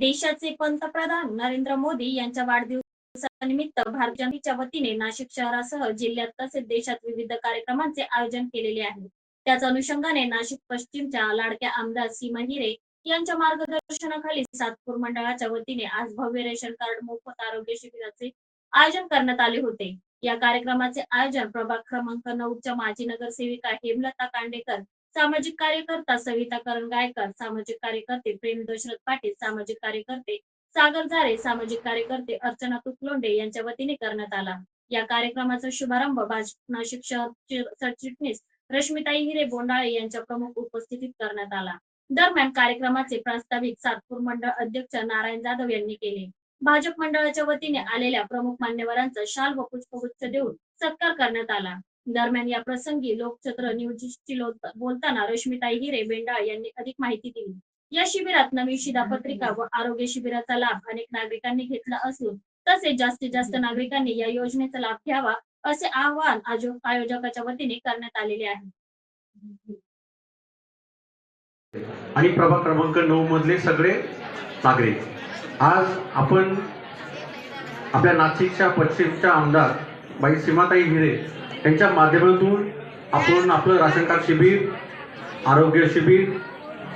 देशाचे पंतप्रधान नरेंद्र मोदी यांच्या वाढदिवसानिमित्त भारतीय जनतेच्या वतीने नाशिक शहरासह जिल्ह्यात तसेच देशात विविध कार्यक्रमांचे आयोजन केलेले आहे. त्याच अनुषंगाने नाशिक पश्चिमच्या लाडक्या आमदार सीमा हिरे यांच्या मार्गदर्शनाखाली सातपूर मंडळाच्या वतीने आज भव्य रेशन कार्ड मोफत आरोग्य शिबिराचे आयोजन करण्यात आले होते. या कार्यक्रमाचे आयोजन प्रभाग क्रमांक नऊच्या माजी नगरसेविका हेमलता कांडेकर सामाजिक कार्यकर्ता सविता करण गायकर सामाजिक कार्यकर्ते प्रेम दशरथ पाटील सामाजिक कार्यकर्ते सागर झारे सामाजिक कार्यकर्ते अर्चना तुकलोंडे यांच्या वतीने करण्यात आला. या कार्यक्रमाचा शुभारंभ भाजप नाशिक शहर सरचिटणीस रश्मिताई हिरे बोंडाळे यांच्या प्रमुख उपस्थितीत करण्यात आला. दरम्यान कार्यक्रमाचे प्रास्ताविक सातपूर मंडळ अध्यक्ष नारायण जाधव यांनी केले. भाजप मंडळाच्या वतीने आलेल्या प्रमुख मान्यवरांचा शाल व पुष्पगुच्छ देऊन सत्कार करण्यात आला. दरम्यान या प्रसंगी लोकचत्र न्यूजशी बोलताना रश्मिताई हिरे बेंडाळ यांनी अधिक माहिती दिली. या शिबिरात नवीन शिधापत्रिका व आरोग्य शिबिराचा लाभ अनेक नागरिकांनी घेतला असून तसेच जास्तीत जास्त नागरिकांनी या योजनेचा लाभ घ्यावा असे आवाहन आयोजकाच्या वतीने करण्यात आलेले आहे. आणि प्रभाग क्रमांक नऊ मधले सगळे नागरिक आज आपण आपल्या नाशिकच्या पश्चिमच्या आमदार बाई सीमाताई हिरे त्यांच्या माध्यमातून आपण आपलं राशन कार्ड शिबिर आरोग्य शिबिर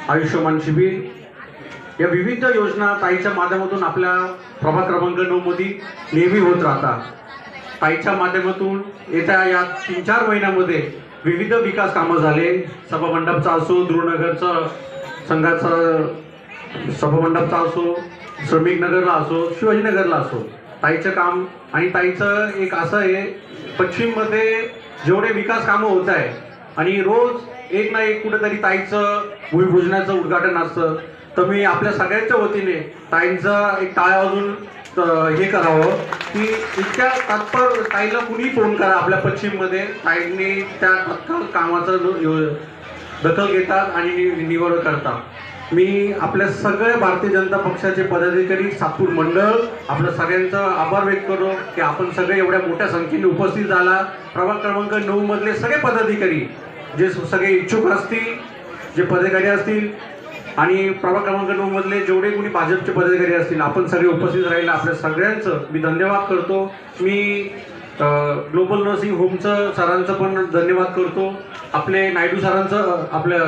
आयुष्यमान शिबिर या विविध योजना ताईच्या माध्यमातून आपल्या प्रभाग क्रमांक नऊमध्ये नेहमी होत राहतात. ताईच्या माध्यमातून येत्या या तीन चार महिन्यामध्ये विविध विकास कामं झाले. सभामंडपचा असो ध्रुवनगरचं संघाचं सभामंडपचा असो श्रमिक नगरला असो शिवाजीनगरला असो. ताईचं काम आणि ताईचं एक असं आहे पश्चिममध्ये जेवढे विकास कामं होत आहे आणि रोज एक ना एक कुठेतरी ताईचं भूमिपूजनाचं उद्घाटन असतं तर मी आपल्या सगळ्यांच्या वतीने ताईंचा एक टाळ्या अजून हे करावं की इतक्या तत्पर ताईला कुणी फोन करा आपल्या पश्चिममध्ये. ताईंनी त्या तत्काळ कामाचं दखल घेतात आणि निवड करतात. मी आपल्या सगळ्या भारतीय जनता पक्षाचे पदाधिकारी सातपूर मंडळ आपलं सगळ्यांचं आभार व्यक्त करतो की आपण सगळे एवढ्या मोठ्या संख्येने उपस्थित झाला. प्रभाग क्रमांक नऊ मधले सगळे पदाधिकारी जे सगळे इच्छुक असतील जे पदाधिकारी असतील आणि प्रभाग क्रमांक नऊ मधले जेवढे कोणी भाजपचे पदाधिकारी असतील आपण सगळे उपस्थित राहिले. आपल्या सगळ्यांचं मी धन्यवाद करतो. मी ग्लोबल नर्सिंग होमचं सरांचं पण धन्यवाद करतो. आपले नायडू सरांचं आपल्या